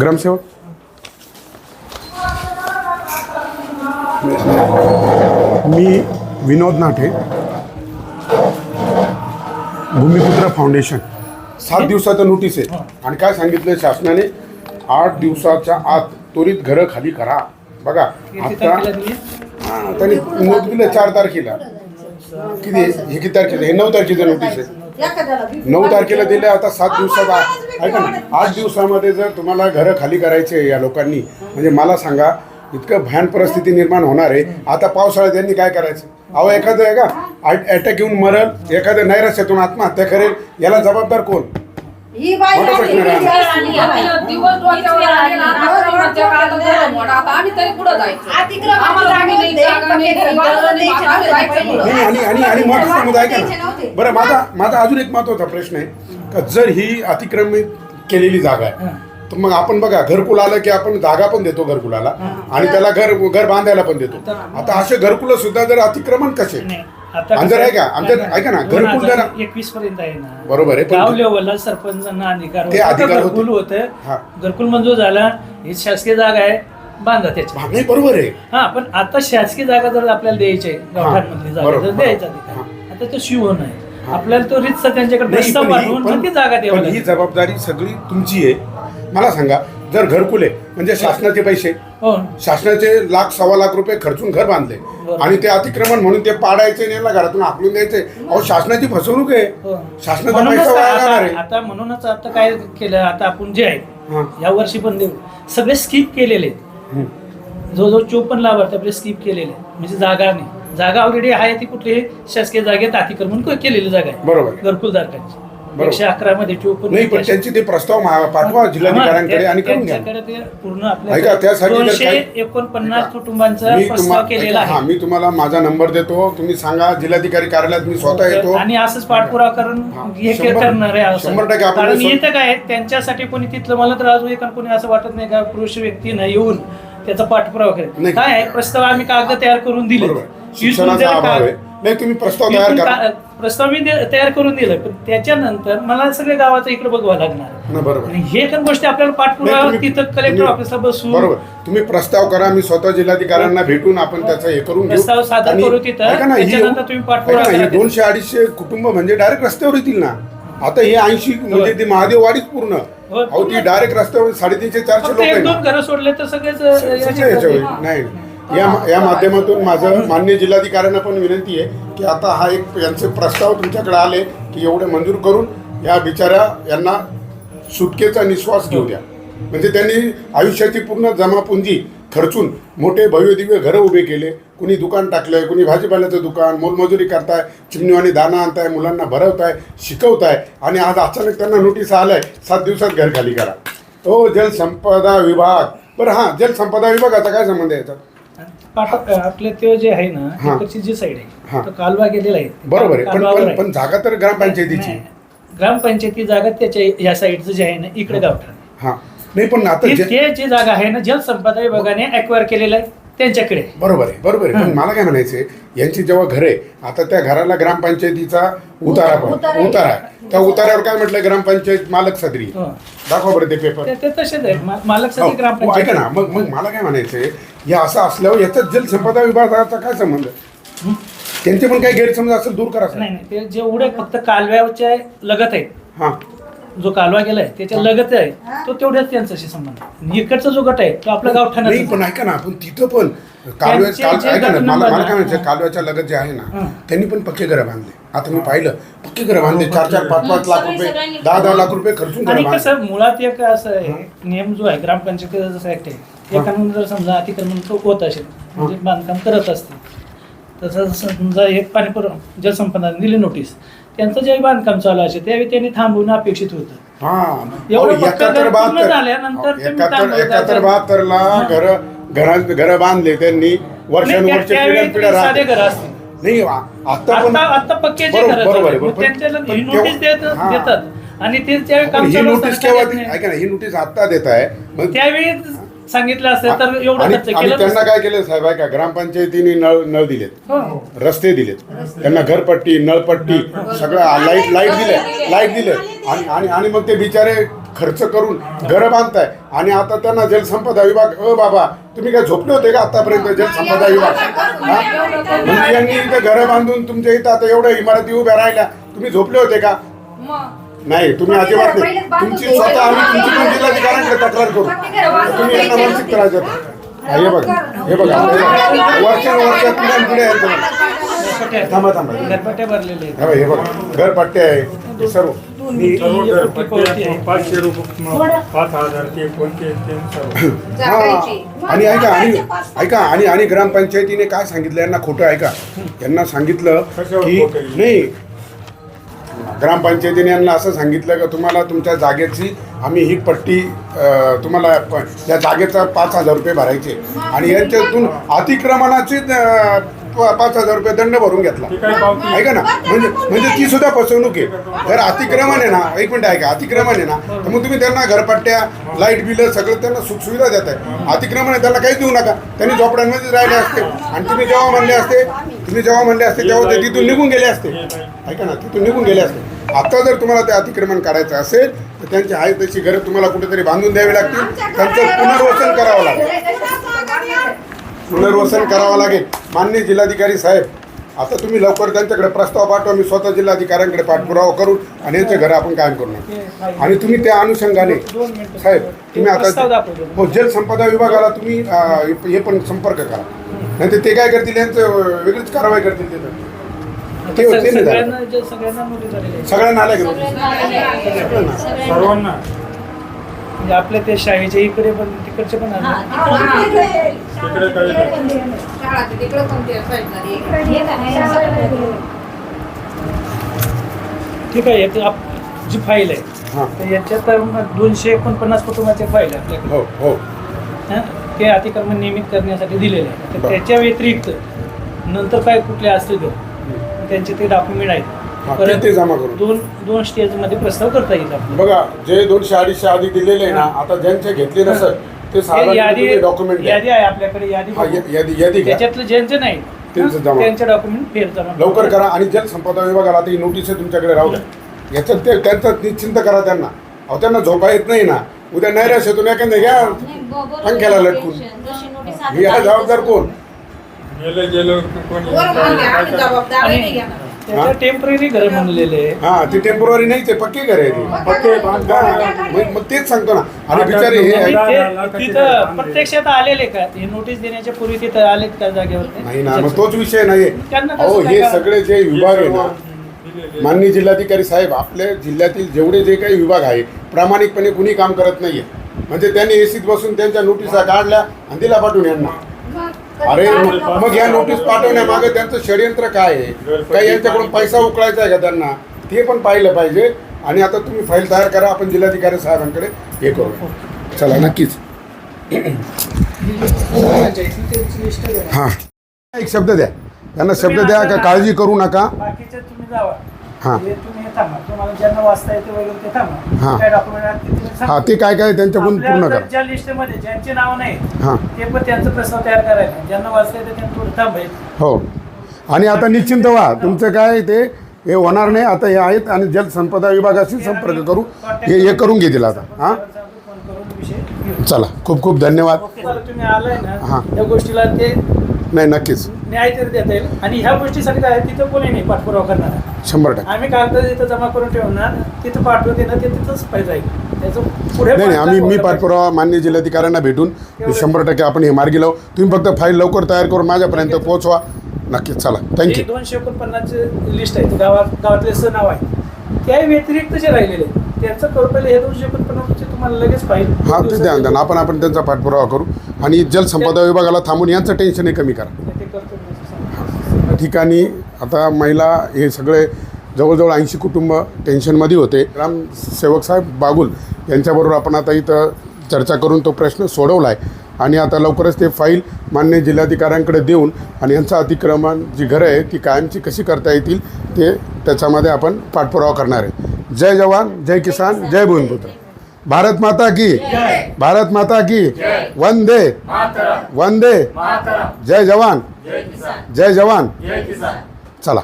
ग्रामसेवक. मी विनोद नाठे. भूमिपुत्र फाउंडेशन. सात दिवसाचं नोटीस आहे. आणि काय सांगितलं शासनाने? आठ दिवसाच्या आत त्वरित घरं खाली करा. बघा आता तारखेला दिली? हा, त्यांनी नोट दिलं चार तारखेला. किती? हे किती तारखेचं हे नऊ तारखेचं नोटीस आहे. नऊ तारखेला दिले आता सात दिवसात आ- ऐका ना आठ दिवसामध्ये जर तुम्हाला घरं खाली करायचे या लोकांनी म्हणजे मला सांगा इतकं भयान परिस्थिती निर्माण होणार आहे आता पावसाळ्यात यांनी काय करायचं अहो एखादं आहे का अटॅक येऊन मरल एखादं नैराश्यातून आत्महत्या करेल याला जबाबदार कोण ही बाई मोठा प्रश्न आली, आहे. आली. दिवस डोक्यावर आले ना, आता कोणाच्या काळात गेलं मोठं. आता आम्ही तरी पुढं जायचं अतिक्रमण आम्हाला आम्ही नाही द्यायचं, जागा नाही, द्यायचं, घरी बांधलं नाही, द्यायचं आम्ही नव्हतं जायचं पुढं. नाही आणि का ना नव्हते. बरं माझा माझा अजून एक महत्त्वाचा प्रश्न आहे का जर ही अतिक्रमित केलेली जागा आहे तर मग आपण बघा घरकुल आलं की आपण जागा पण देतो घरकुलाला आणि त्याला घर घर बांधायला पण देतो. आता असे घरकुल सुद्धा जर अतिक्रमण कसे? नाही, आता अंदर आहे? का? कसं- आमच्या- नाही, ऐका ना, घरकुल जरा- एकवीस पर्यंत आहे ना. बरोबर आहे, पण- गाव लेवलला सरपंचांना अधिकार ते होता. अधिकार होते. घरकुल हा. होतं घरकुल मंजूर झाला ही शासकीय जागा आहे बांधा त्याची नाही बरोबर आहे. हा पण आता शासकीय जागा जर आपल्याला द्यायची आहे गावठाणमधली जागा बरोबर, जर द्यायचा आता तो शिव आहे. आपल्याला तो रितसर त्यांच्याकडे नाही, प्रस्ताव पण ही- पाठवून पण- मग ती जागा द्यावी पण ही लागेल. जबाबदारी सगळी तुमची आहे मला सांगा जर घरकुल म्हणजे शासनाचे पैसे हो शासनाचे लाख सव्वा लाख रुपये खर्चून घर बांधले बरोबर. आणि ते अतिक्रमण म्हणून ते पाडायचे याला घरातून हाकलून द्यायचे अहो शासनाची फसवणूक आहे हो. शासनाचा म्हणूनच पैसा वाया जाणार आता आहे आता म्हणूनच आता काय केलं आता आपण जे आहे हा. या वर्षी पण देऊ सगळे स्किप केलेले आहेत हम्म. जवळजवळ चोपन्न लाभार्थी आपले स्किप केलेले आहेत. म्हणजे जागा नाही जागा ऑलरेडी आहे ती कुठली? शासकीय जागेत अतिक्रमण क- केलेली जागा आहे. बरोबर. घरकुलधारकांची. एकशे अकरा मध्ये चोपन्न नाही पण त्यांचे ते प्रस्ताव मा- पाठवा जिल्हाधिकाऱ्यांकडे आणि करून घ्या. त्यांच्याकडे ते पूर्ण ऐका, त्यासाठी आपल्या जर दोनशे काही- एकोणपन्नास कुटुंबांचा मी प्रस्ताव केलेला हा आहे. मी तुम्हाला माझा नंबर देतो. तुम्ही सांगा जिल्हाधिकारी कार्यालयात मी स्वतः येतो. आणि असंच पाठपुरावा करून हा. हे शंभर- करणार आहे असं. शंभर टक्के आपण कारण हे काय? आहे, त्यांच्यासाठी कोणी तिथलं मला तर अजून एका कोणी असं वाटत नाही का? पुरुष व्यक्ती नाही येऊन त्याचा पाठपुरावा करेल. नाही. काय आहे? प्रस्ताव आम्ही कागद तयार करून दिले बरोबर. शिक्षणाचा अभाव आहे. नाही तुम्ही प्रस्ताव तयार करा. प्रस्ताव मी तयार करून दिलं पण त्याच्यानंतर मला सगळ्या गावाचं इकडे बघावं लागणार बरोबर. हे पण गोष्टी आपल्याला पाठपुरावा तुम्ही- तिथं कलेक्टर ऑफिसला बसून बरोबर. तुम्ही प्रस्ताव करा मी स्वतः जिल्हाधिकाऱ्यांना भेटून आपण त्याचं हे करून प्रस्ताव सादर करू तिथं, ही- तुम्ही पाठपुरावा ही करा. दोनशे अडीचशे कुटुंब म्हणजे डायरेक्ट रस्त्यावर येतील ना. आता हे ऐंशी म्हणजे ती महादेववाडीच पूर्ण. हो, अहो ती पूर्ण. डायरेक्ट रस्त्यावर साडेतीनशे चारशे लोक दोन घरं सोडले तर सगळेच. नाही. या या माध्यमातून माझं मान्य जिल्हाधिकाऱ्यांना पण विनंती आहे की आता हा एक यांचे प्रस्ताव तुमच्याकडे आले की एवढे मंजूर करून या बिचाऱ्या यांना सुटकेचा निश्वास घेऊ द्या. म्हणजे त्यांनी आयुष्याची पूर्ण जमापुंजी खर्चून मोठे भव्यदिव्य घरं उभे केले. कुणी दुकान टाकलंय कुणी भाजीपाल्याचं दुकान मोलमजुरी करताय चिमणीवाणी दाना आणताय मुलांना भरवताय शिकवताय आणि आज अचानक त्यांना नोटीस आलाय सात दिवसात घर खाली करा. हो जलसंपदा विभाग. बरं हां जलसंपदा विभागाचा काय संबंध आहे याचा? आपले ते जे आहे ना हा. तिकडची जी साईड हा. आहे तो कालवा गेलेला आहे. बरोबर आहे. पण कालवावर पण आहे. पण जागा तर ग्रामपंचायतीची. नाही. ग्रामपंचायती जागा त्याच्या या साईडचं जे आहे ना इकडे गावठाण हा. नाही पण आता ते जे- ते जी जागा आहे ना जलसंपदा विभागाने अक्वायर केलेलं आहे त्यांच्याकडे. बरोबर आहे बरोबर आहे. पण मला काय म्हणायचंय यांची जेव्हा घर आहे आता त्या घराला ग्रामपंचायतीचा उतारा पण उतारा आहे. उतारा आहे. त्या उतार्यावर काय म्हटलं ग्रामपंचायत मालक सदरी? हो. दाखवा बरं ते पेपर ते- ते तसेच आहे. मा- मालक हो, सगळी हो, ग्रामपंचायत ऐका ना. मग मग मला काय म्हणायचंय या असं असल्यावर याच्यात जलसंपदा विभागाचा काय संबंध त्यांचे पण काही गैरसमज असेल दूर करा नाही नाही ते जेवढे फक्त कालव्याच्या लगत आहे हा. जो कालवा गेलाय त्याच्या लगत आहे तो तेवढ्याच त्यांच्याशी संबंध इकडचा जो गट आहे तो आपला गावठाणाचा नाही पण ऐका ना पण तिथं पण कालव्या त्यांचे काल जे ऐका ना गट मला नंबर मला ना, काय म्हणायचं हा. कालव्याच्या लगत जे आहे ना हा. त्यांनी पण पक्के घरं बांधले. आता मी पाहिलं पक्के घरं बांधले चार चार पाच पाच लाख रुपये दहा दहा लाख रुपये खर्चून आणि घरं बांधले. कसं मुळात एक असं आहे नियम जो आहे ग्रामपंचायतीचा जसा ऍक्ट आहे एखादं जर समजा अतिक्रमण तो होत असेल म्हणजे बांधकाम करत असतील तसं समजा एक पाणी पुरव जलसंपदाने दिली नोटीस त्यांचं जे बांधकाम चालू असेल त्यावेळी त्यांनी थांबवणं अपेक्षित होतं. हा. एवढं पक्कं घर पूर्ण बहात्तर. झाल्यानंतर तुम्ही एकाहत्तर थांबवता एकाहत्तर तर- बहात्तरला हा. घर घर बांधले त्यांनी. नाही, वर्षानुवर्ष त्या- त्यावेळी पिढ्या पिढ्या साधे राहते घर असतील. नाही आ- आता पण आता आता पक्के जे बरोबर घर बरोबर. आहे, पण- त्यांच्याला पण ही तेव्हा- नोटीस देत हा. देतात. आणि ते त्यावेळी पण काम ही चालू नोटीस असताना केव्हा देत दी- नाही. ऐका ना ही नोटीस आता देत आहे मग त्यावेळी सांगितलं असेल तर एवढं आणि खर्च आणि केलं त्यांना. काय केलं साहेब आहे का? ग्रामपंचायतीने नळ नळ दिलेत. हो, हो. रस्ते दिलेत. त्यांना घरपट्टी नळपट्टी सगळं लाइट लाइट दिले लाइट दिले आणि आणि आणि मग ते बिचारे खर्च करून घरं बांधताय. आणि आता त्यांना जलसंपदा विभाग अ बाबा तुम्ही काय झोपले होते का आतापर्यंत जलसंपदा विभाग? हा? म्हणजे यांनी इथं घरं बांधून तुमच्या इथं आता एवढ्या इमारती उभ्या राहिल्या. तुम्ही झोपले होते का? मग? नाही तुम्ही अजिबात नाही. तुमची स्वतः आम्ही तुमची पण जिल्हाधिकाऱ्यांकडे तक्रार करू. तुम्ही यांना मानसिक त्रास देता. हा, बघा. हे बघा. वर्षान वर्ष पिढ्यान पिढ्या आहेत. घरपट्ट्या आहेत. थांबा थांबा. हे हे बघा. घरपट्टे आहे हे सर्व. पाचशे रुपये पाच हजार ते कोणते हा. आणि ऐका आणि ऐका आणि आणि ग्रामपंचायतीने काय सांगितलं? यांना खोटं ऐका. यांना सांगितलं की? नाही ग्रामपंचायतीने यांना असं सांगितलं का तुम्हाला तुमच्या जागेची आम्ही ही पट्टी तुम्हाला या जागेचा पाच हजार रुपये भरायचे. आणि यांच्यातून अतिक्रमणाची पाच हजार रुपये दंड भरून घेतला. ते का ऐका ना म्हणजे म्हणजे ती सुद्धा फसवणूक आहे. जर अतिक्रमण आहे ना एक मिनिट ऐका अतिक्रमण आहे ना तर मग तुम्ही त्यांना घरपट्ट्या लाइट बिल सगळं त्यांना सुखसुविधा देत आहे अतिक्रमण आहे त्याला काहीच देऊ नका. त्यांनी झोपड्यांमध्ये राहिले असते. आणि तुम्ही जेव्हा म्हणले असते तुम्ही जेव्हा म्हणले असते तेव्हा ते तिथून निघून गेले असते. ऐका ना तिथून निघून गेले असते. आता जर तुम्हाला ते अतिक्रमण काढायचं असेल तर त्यांची आहे तशी घरं तुम्हाला कुठेतरी बांधून द्यावी लागतील. त्यांचं पुनर्वसन करावं लागेल. पुनर्वसन करावं लागेल. मान्य जिल्हाधिकारी साहेब आता तुम्ही लवकर त्यांच्याकडे प्रस्ताव पाठवा. मी स्वतः जिल्हाधिकाऱ्यांकडे पाठपुरावा करू आणि यांचे घर आपण कायम करू. आणि तुम्ही त्या अनुषंगाने. साहेब तुम्ही आता. हो जलसंपदा विभागाला तुम्ही हे पण संपर्क करा. नाही तर ते काय करतील यांचं वेगळीच कारवाई करतील ते तर. ते ते नाही झालं. सगळ्यांना जे- सगळ्यांना नोटीस झालेली आहे. सगळ्यांना आलं का सर्वांना. म्हणजे आपल्या ते शाळेच्या इकडे पण तिकडचे पण आले. तिकडे कोणते ठीक आहे याची आप- जी फाईल आहे हां. तर याच्यात मग दोनशे एकोणपन्नास कुटुंबाचे फाईल आहे आपल्याकडे. हो हो. हं? ते अतिक्रमण नियमित करण्यासाठी दिलेले आहे तर बरं. त्याच्या व्यतिरिक्त नंतर काय कुठले असतील तर त्यांचे ते डॉक्युमेंट हां, आहेत ते- ते जमा करू. दोन दोन स्टेजमध्ये प्रस्ताव करता येईल आपल्याला. बघा जे दोनशे अडीचशे आधी दिलेले आहे ना आता ज्यांचे घेतले नसत ते साधारण यादी डॉक्युमेंट यादी आहे आपल्याकडे यादी यादी यादी घ्या. त्याच्यातलं ज्यांचे नाही त्यांचं? जमा. त्यांचे डॉक्युमेंट फेर जमा लवकर करा आणि जलसंपदा विभागाला आता ही नोटीस तुमच्याकडे राहू द्या. याच्यात ते त्यांचं निश्चिंत करा त्यांना. अहो त्यांना झोपा येत नाही ना. उद्या नैराश्यातून एखाद्या घ्या. पंख्याला लटकून या जबाबदार कोण? गेलं गेलं नाही टेंपररी घर म्हणलेले. हा ते टेम्पोररी नाही ते पक्के घर आहे ते. पक्के बांधकाम मग मग तेच सांगतो ना. आणि बिचारे हे ते तिथं. प्रत्यक्षात आलेले का? हे नोटीस देण्याच्या पूर्वी तिथं आलेत का जागेवर नाही ना मग तोच विषय नाहीये. त्यांना अहो हे सगळे जे विभाग आहे ना. माननीय जिल्हाधिकारी साहेब आपल्या जिल्ह्यातील जेवढे जे काही विभाग आहे प्रामाणिकपणे कुणी काम करत नाहीये. म्हणजे त्यांनी एसीत बसून त्यांच्या नोटिसा काढल्या आणि दिला पाठवून यांना. अरे मग या नोटीस पाठवण्यामागे त्यांचं षडयंत्र काय आहे? काही यांच्याकडून पैसा उकळायचा आहे का त्यांना? ते पण पाहिलं पाहिजे. आणि आता तुम्ही फाईल तयार करा आपण जिल्हाधिकारी साहेबांकडे हे करू. चला नक्कीच. हां. एक शब्द द्या. त्यांना शब्द द्या का काळजी करू नका? तुम्ही जावा. हां. हे तुम्ही हे थांबा. तुम्हाला ज्यांना वाचता येते वगैरे ते थांबा. हां. काय डॉक्युमेंट आहेत ते तुम्ही सांगा. हा ते काय काय त्यांच्याकडून पूर्ण करा. ज्या लिस्टमध्ये ज्यांचे नाव नाही हां. ते पण त्यांचं प्रस्ताव तयार करायचा ज्यांना वाचता येतं त्यांना थोडं थांबायचं. हो. आणि आता निश्चिंत व्हा. तुमचं काय ते हे होणार नाही. आता हे आहेत आणि जलसंपदा विभागाशी संपर्क करू. हे हे करून घेतील आता. हां? फोन करून विषय घेऊ. चला. खूप खूप धन्यवाद. ओके जर तुम्ही आलाय हां. ना त्या गोष्टीला ते नाही नक्कीच. न्याय तरी देता येईल. आणि ह्या गोष्टीसाठी काय आहे, तिथं कोणी नाही पाठपुरावा करणार. शंभर टक्के. आम्ही कागद तिथं जमा करून ठेवणार तिथं पाठवून देणार ते तिथंच पाहिजे जाईल त्याचं पुढे नाही नाही आम्ही मी पाठपुरावा मान्य जिल्हाधिकाऱ्यांना भेटून शंभर टक्के आपण हे मार्गी लावू. तुम्ही फक्त फाईल लवकर तयार करून माझ्यापर्यंत पोहोचवा. नक्कीच चला. थँक्यू एक दोनशे एकोणपन्नासचे लिस्ट आहे गावात गावातले सण नाव आहे त्या व्यतिरिक्त जे राहिलेले आहेत, त्यांचं करू पहिले हे दोनशे एकोणपन्नासचे तुम्हाला लगेच पाहिजे. हां ते द्या द्या आपण आपण त्यांचा पाठपुरावा करू. आणि जलसंपदा विभागाला थांबून यांचं टेन्शन कमी करा. ते करतो. या ठिकाणी आता महिला हे सगळे जवळजवळ ऐंशी कुटुंब टेन्शनमध्ये होते. ग्रामसेवक साहेब बागुल यांच्याबरोबर आपण आता इथं चर्चा करून तो प्रश्न सोडवला आहे आणि आता लवकरच ते फाईल मान्य जिल्हाधिकाऱ्यांकडे देऊन आणि यांचं अतिक्रमण जी घरं आहे ती कायमची कशी करता येतील ते त्याच्यामध्ये आपण पाठपुरावा करणार आहे. जय जवान जय किसान जय भूमिपुत्र भारत माता की। भारत माता की। वंदे। वंदे। जय जवान। जय जवान। चला।